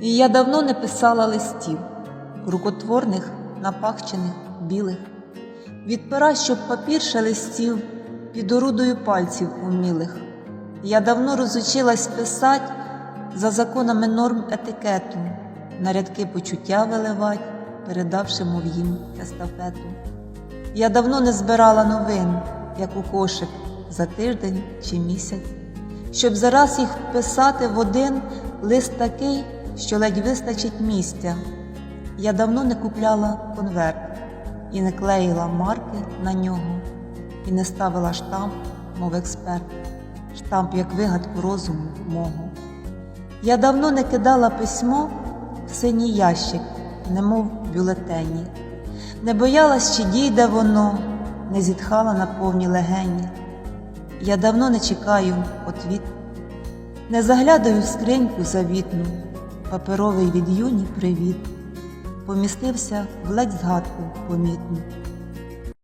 І я давно не писала листів, рукотворних, напахчених, білих, від пера, щоб папір шелестів під орудою пальців умілих. Я давно розучилась писать за законами норм етикету, на рядки почуття виливать, передавши мов їм естафету. Я давно не збирала новин, як у кошик, за тиждень чи місяць, щоб зараз їх вписати в один лист такий, що ледь вистачить місця. Я давно не купляла конверт і не клеїла марки на нього, і не ставила штамп, мов експерт, штамп як вигадку розуму мого. Я давно не кидала письмо в синій ящик, немов бюлетені, не боялась, чи дійде воно, не зітхала на повні легені. Я давно не чекаю отвіт, не заглядаю в скриньку завітну, паперовий від юні привіт, помістився в ледь згадку помітну.